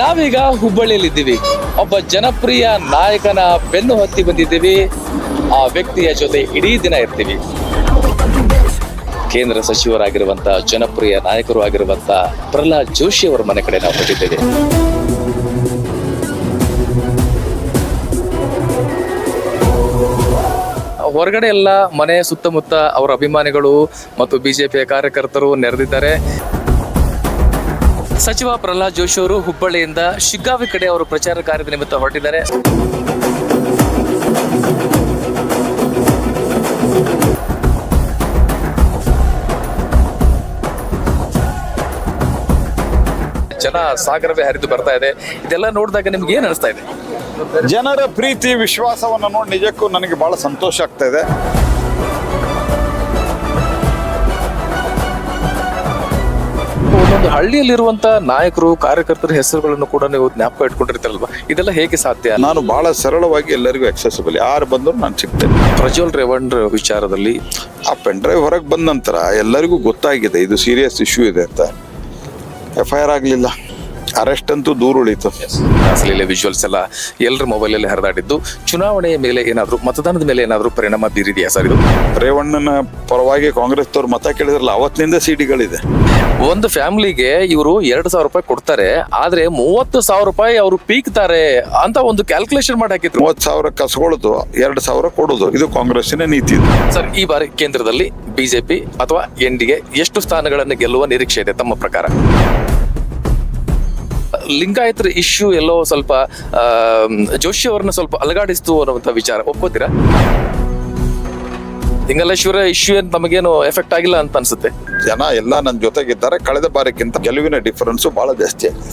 ನಾವೀಗ ಹುಬ್ಬಳ್ಳಿಯಲ್ಲಿದ್ದೀವಿ. ಒಬ್ಬ ಜನಪ್ರಿಯ ನಾಯಕನ ಬೆನ್ನು ಹತ್ತಿ ಬಂದಿದ್ದೀವಿ. ಆ ವ್ಯಕ್ತಿಯ ಜೊತೆ ಇಡೀ ದಿನ ಇರ್ತೀವಿ. ಕೇಂದ್ರ ಸಚಿವರಾಗಿರುವಂತ, ಜನಪ್ರಿಯ ನಾಯಕರು ಆಗಿರುವಂತ ಪ್ರಹ್ಲಾದ್ ಜೋಶಿ ಅವರ ಮನೆ ಕಡೆ ನಾವು ಹೊರಟಿದ್ದೇವೆ ಹೊರಗಡೆ ಎಲ್ಲ ಮನೆ ಸುತ್ತಮುತ್ತ ಅವರ ಅಭಿಮಾನಿಗಳು ಮತ್ತು ಬಿಜೆಪಿಯ ಕಾರ್ಯಕರ್ತರು ನೆರೆದಿದ್ದಾರೆ. ಸಚಿವ ಪ್ರಹ್ಲಾದ್ ಜೋಶಿ ಅವರು ಹುಬ್ಬಳ್ಳಿಯಿಂದ ಶಿಗ್ಗಾವಿ ಕಡೆ ಅವರು ಪ್ರಚಾರ ಕಾರ್ಯದ ನಿಮಿತ್ತ ಹೊರಟಿದ್ದಾರೆ. ಜನ ಸಾಗರವೇ ಹರಿದು ಬರ್ತಾ ಇದೆ. ಇದೆಲ್ಲ ನೋಡಿದಾಗ ನಿಮ್ಗೆ ಏನ್ ಅನಿಸ್ತಾ ಇದೆ? ಜನರ ಪ್ರೀತಿ, ವಿಶ್ವಾಸವನ್ನು ನೋಡಿ ನಿಜಕ್ಕೂ ನನಗೆ ಬಹಳ ಸಂತೋಷ ಆಗ್ತಾ ಇದೆ. ಹಳ್ಳಿಯಲ್ಲಿರುವಂತ ನಾಯಕರು ಕಾರ್ಯಕರ್ತರ ಹೆಸರುಗಳನ್ನು ಕೂಡ ನೀವು ಜ್ಞಾಪಕ ಇಟ್ಕೊಂಡಿರ್ತಾರಲ್ವಾ? ಇದೆಲ್ಲ ಹೇಗೆ ಸಾಧ್ಯ? ನಾನು ಬಹಳ ಸರಳವಾಗಿ ಎಲ್ಲರಿಗೂ ಅಕ್ಸೆಸಿಬಲ್ ಯಾರು ಬಂದರೂ ನಾನು ಸಿಗ್ತೇನೆ. ಪ್ರಜ್ವಲ್ ರೇವಣ್ ವಿಚಾರದಲ್ಲಿ? ಆ ಪೆನ್ ಡ್ರೈವ್ ಹೊರಗೆ ಬಂದ ನಂತರ ಎಲ್ಲರಿಗೂ ಗೊತ್ತಾಗಿದೆ ಇದು ಸೀರಿಯಸ್ ಇಶ್ಯೂ ಇದೆ ಅಂತ. ಎಫ್ ಐ ಆರ್ ಆಗಲಿಲ್ಲ. ಅರೆಸ್ಟ್ ಅಂತೂ ದೂರ ಉಳಿತು. ಅಸಲಿಲ್ಲ ವಿಜುವಲ್ಸ್ ಎಲ್ಲ ಎಲ್ಲರ ಮೊಬೈಲಲ್ಲಿ ಹರಿದಾಡಿದ್ದು. ಚುನಾವಣೆಯ ಮೇಲೆ ಏನಾದರೂ ಮತದಾನದ ಮೇಲೆ ಏನಾದರೂ ಪರಿಣಾಮ ಬೀರಿದೆಯಾ ಸರ್ ಇದು? ರೇವಣ್ಣನ ಪರವಾಗಿ ಕಾಂಗ್ರೆಸ್ ಕಾಂಗ್ರೆಸ್ದವ್ರು ಮತ ಕೇಳಿದ್ರಲ್ಲ ಅವತ್ತಿನಿಂದ ಸಿಡಿಗಳಿದೆ ಒಂದು ಫ್ಯಾಮಿಲಿಗೆ ಇವರು ಎರಡು ಸಾವಿರ ರೂಪಾಯಿ ಕೊಡ್ತಾರೆ ಆದ್ರೆ ಮೂವತ್ತು ಸಾವಿರ ರೂಪಾಯಿ ಅವರು ಪೀಕ್ತಾರೆ ಅಂತ ಒಂದು ಕ್ಯಾಲ್ಕುಲೇಷನ್ ಮಾಡಿ ಹಾಕಿದ್ರು. ಮೂವತ್ತು ಸಾವಿರ ಕಸ್ಕೊಳ್ಳೋದು ಎರಡು ಸಾವಿರ ಕೊಡೋದು. ಇದು ಕಾಂಗ್ರೆಸ್ಸಿನ ನೀತಿ ಸರ್ ಈ ಬಾರಿ ಕೇಂದ್ರದಲ್ಲಿ ಬಿಜೆಪಿ ಅಥವಾ ಎನ್ ಡಿಗೆ ಎಷ್ಟು ಸ್ಥಾನಗಳನ್ನು ಗೆಲ್ಲುವ ನಿರೀಕ್ಷೆ ಇದೆ ತಮ್ಮ ಪ್ರಕಾರ? ಲಿಂಗಾಯತರ ಇಶ್ಯೂ ಎಲ್ಲೋ ಸ್ವಲ್ಪ ಜೋಶಿ ಅವರನ್ನ ಸ್ವಲ್ಪ ಅಲಗಾಡಿಸ್ತು ಅನ್ನುವಂಥ ವಿಚಾರ. ಒಪ್ಕೋತೀರಾ? ಲಿಂಗಲೇಶ್ವರ ಇಶ್ಯೂ ಏನು ನಮಗೇನು ಎಫೆಕ್ಟ್ ಆಗಿಲ್ಲ ಅಂತ ಅನ್ಸುತ್ತೆ? ಜನ ಎಲ್ಲ ನನ್ನ ಜೊತೆಗಿದ್ದಾರೆ. ಕಳೆದ ಬಾರಿಗಿಂತ ಗೆಲುವಿನ ಡಿಫರೆನ್ಸು ಬಹಳ ಜಾಸ್ತಿ ಆಗಿದೆ.